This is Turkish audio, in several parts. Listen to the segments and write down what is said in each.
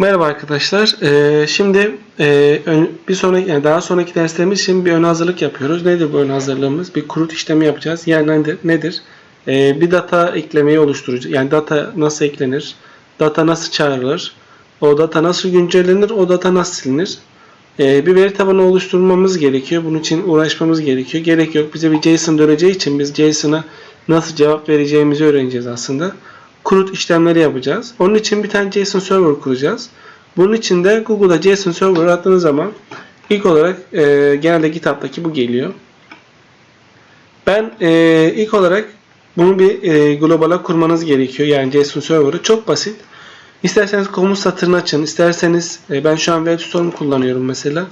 Merhaba arkadaşlar. Ee, şimdi e, ön- bir sonraki yani daha sonraki derslerimiz için bir ön hazırlık yapıyoruz. Nedir bu ön hazırlığımız? Bir kurut işlemi yapacağız. Yani nedir? nedir? Ee, bir data eklemeyi oluşturacağız. Yani data nasıl eklenir? Data nasıl çağrılır? O data nasıl güncellenir? O data nasıl silinir? Ee, bir veri tabanı oluşturmamız gerekiyor. Bunun için uğraşmamız gerekiyor. Gerek yok. Bize bir JSON döneceği için biz JSON'a nasıl cevap vereceğimizi öğreneceğiz aslında. Kurut işlemleri yapacağız. Onun için bir tane JSON server kuracağız. Bunun için de Google'da JSON server attığınız zaman ilk olarak e, genelde GitHub'daki bu geliyor. Ben e, ilk olarak bunu bir e, globala kurmanız gerekiyor. Yani JSON server'ı çok basit. İsterseniz komut satırını açın. İsterseniz e, ben şu an WebStorm kullanıyorum mesela.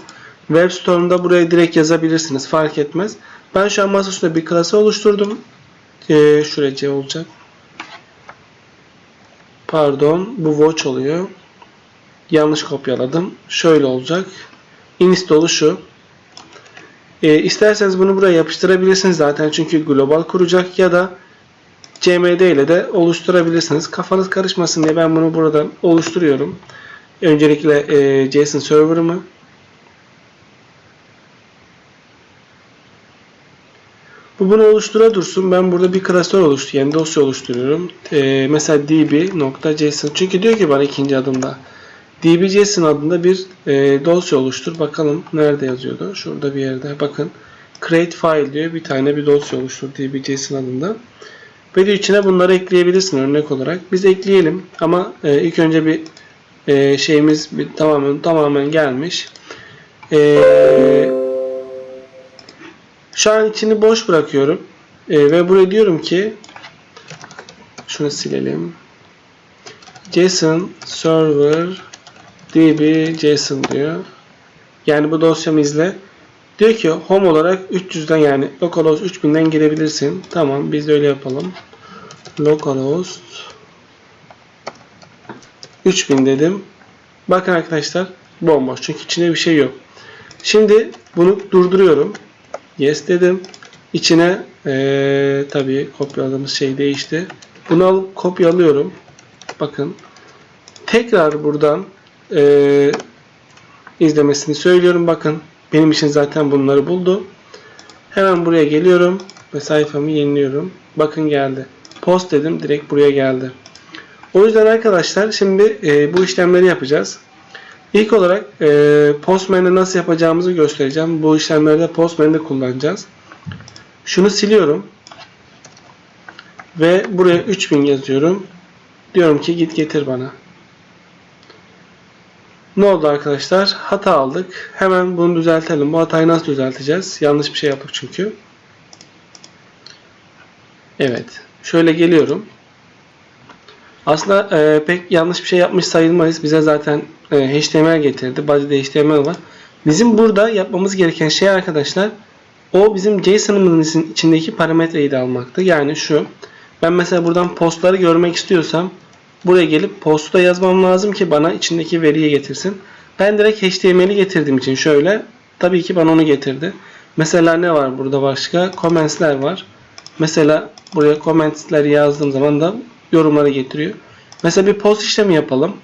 WebStorm'da buraya direkt yazabilirsiniz. Fark etmez. Ben şu an masaüstünde bir klası oluşturdum. E, şuraya C olacak. Pardon. Bu watch oluyor. Yanlış kopyaladım. Şöyle olacak. Install'u şu. E, isterseniz bunu buraya yapıştırabilirsiniz zaten çünkü global kuracak ya da CMD ile de oluşturabilirsiniz. Kafanız karışmasın diye ben bunu buradan oluşturuyorum. Öncelikle e, JSON server'ımı Bu bunu oluştura dursun. Ben burada bir klasör oluştur, yani dosya oluşturuyorum. E, mesela db.json. Çünkü diyor ki bana ikinci adımda db.json adında bir e, dosya oluştur. Bakalım nerede yazıyordu? Şurada bir yerde. Bakın create file diyor. Bir tane bir dosya oluştur db.json adında. Ve diyor içine bunları ekleyebilirsin örnek olarak. Biz ekleyelim ama e, ilk önce bir e, şeyimiz bir, tamamen tamamen gelmiş. Eee şu an içini boş bırakıyorum. Ee, ve buraya diyorum ki şunu silelim. JSON server db JSON diyor. Yani bu dosyamı izle. Diyor ki home olarak 300'den yani localhost 3000'den girebilirsin. Tamam biz de öyle yapalım. Localhost 3000 dedim. Bakın arkadaşlar bomboş çünkü içinde bir şey yok. Şimdi bunu durduruyorum. Yes dedim. İçine ee, tabii kopyaladığımız şey değişti. Bunu alıp kopyalıyorum. Bakın. Tekrar buradan ee, izlemesini söylüyorum. Bakın. Benim için zaten bunları buldu. Hemen buraya geliyorum ve sayfamı yeniliyorum. Bakın geldi. Post dedim. Direkt buraya geldi. O yüzden arkadaşlar şimdi ee, bu işlemleri yapacağız. İlk olarak e, Postman'ı nasıl yapacağımızı göstereceğim. Bu işlemlerde Postman'ı kullanacağız. Şunu siliyorum. Ve buraya 3000 yazıyorum. Diyorum ki git getir bana. Ne oldu arkadaşlar? Hata aldık. Hemen bunu düzeltelim. Bu hatayı nasıl düzelteceğiz? Yanlış bir şey yaptık çünkü. Evet. Şöyle geliyorum. Aslında e, pek yanlış bir şey yapmış sayılmayız. Bize zaten e, HTML getirdi. Body'de HTML var. Bizim burada yapmamız gereken şey arkadaşlar o bizim JSON'ımızın içindeki parametreyi de almaktı. Yani şu. Ben mesela buradan postları görmek istiyorsam buraya gelip postu da yazmam lazım ki bana içindeki veriyi getirsin. Ben direkt HTML'i getirdiğim için şöyle tabii ki bana onu getirdi. Mesela ne var burada başka? Comments'ler var. Mesela buraya comments'ler yazdığım zaman da yorumları getiriyor. Mesela bir post işlemi yapalım.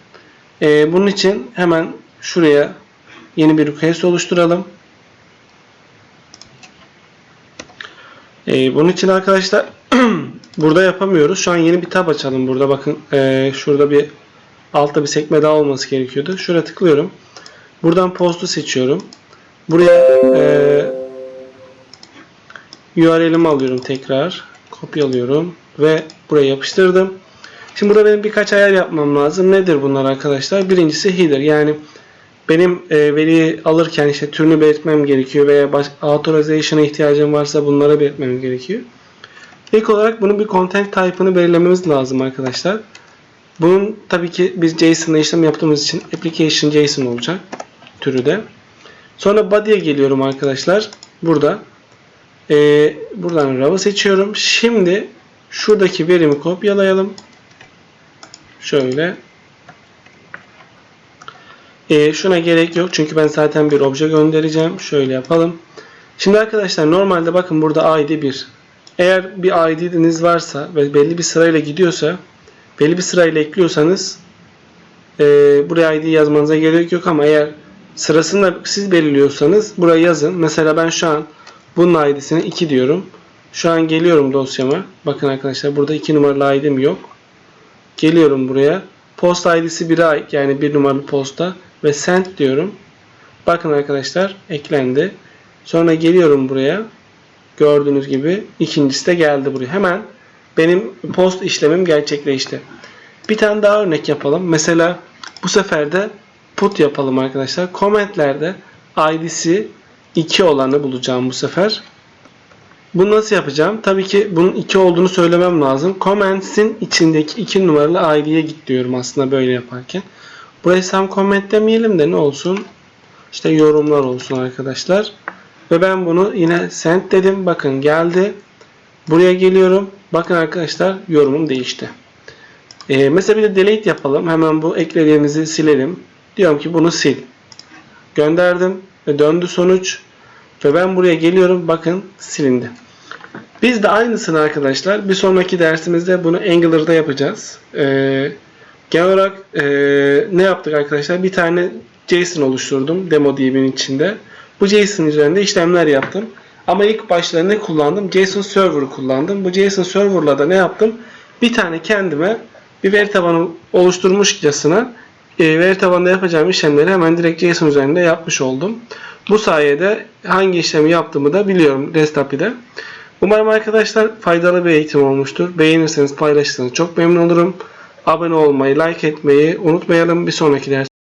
Ee, bunun için hemen şuraya yeni bir request oluşturalım. Ee, bunun için arkadaşlar burada yapamıyoruz. Şu an yeni bir tab açalım burada. Bakın ee, şurada bir altta bir sekme daha olması gerekiyordu. Şuraya tıklıyorum. Buradan postu seçiyorum. Buraya ee, URL'imi alıyorum tekrar. Kopyalıyorum ve buraya yapıştırdım. Şimdi burada benim birkaç ayar yapmam lazım. Nedir bunlar arkadaşlar? Birincisi header. Yani benim e, veriyi alırken işte türünü belirtmem gerekiyor veya authorization'a ihtiyacım varsa bunları belirtmem gerekiyor. İlk olarak bunun bir content type'ını belirlememiz lazım arkadaşlar. Bunun tabii ki biz JSON'la işlem yaptığımız için application JSON olacak türü de. Sonra body'ye geliyorum arkadaşlar. Burada e, buradan raw'ı seçiyorum. Şimdi şuradaki verimi kopyalayalım. Şöyle. E, şuna gerek yok. Çünkü ben zaten bir obje göndereceğim. Şöyle yapalım. Şimdi arkadaşlar normalde bakın burada id 1. Eğer bir id'niz varsa ve belli bir sırayla gidiyorsa belli bir sırayla ekliyorsanız e, buraya ID yazmanıza gerek yok ama eğer sırasını siz belirliyorsanız buraya yazın. Mesela ben şu an bunun ID'sine 2 diyorum. Şu an geliyorum dosyama. Bakın arkadaşlar burada 2 numaralı ID'm yok. Geliyorum buraya. Post ID'si 1'e ait yani 1 numaralı posta ve send diyorum. Bakın arkadaşlar eklendi. Sonra geliyorum buraya. Gördüğünüz gibi ikincisi de geldi buraya. Hemen benim post işlemim gerçekleşti. Bir tane daha örnek yapalım. Mesela bu sefer de put yapalım arkadaşlar. Commentlerde ID'si 2 olanı bulacağım bu sefer. Bunu nasıl yapacağım? Tabii ki bunun 2 olduğunu söylemem lazım. Comments'in içindeki 2 numaralı ID'ye git diyorum aslında böyle yaparken. Buraya tam comment demeyelim de ne olsun? İşte yorumlar olsun arkadaşlar. Ve ben bunu yine send dedim. Bakın geldi. Buraya geliyorum. Bakın arkadaşlar yorumum değişti. Ee, mesela bir de delete yapalım. Hemen bu eklediğimizi silelim. Diyorum ki bunu sil. Gönderdim ve döndü sonuç. Ve ben buraya geliyorum. Bakın silindi. Biz de aynısını arkadaşlar bir sonraki dersimizde bunu Angular'da yapacağız. Ee, genel olarak e, ne yaptık arkadaşlar? Bir tane JSON oluşturdum demo DB'nin içinde. Bu JSON üzerinde işlemler yaptım. Ama ilk başta ne kullandım? JSON Server kullandım. Bu JSON Server'la da ne yaptım? Bir tane kendime bir veri tabanı oluşturmuşçasına e, veri tabanında yapacağım işlemleri hemen direkt JSON üzerinde yapmış oldum. Bu sayede hangi işlemi yaptığımı da biliyorum REST API'de. Umarım arkadaşlar faydalı bir eğitim olmuştur. Beğenirseniz paylaşırsanız çok memnun olurum. Abone olmayı, like etmeyi unutmayalım. Bir sonraki ders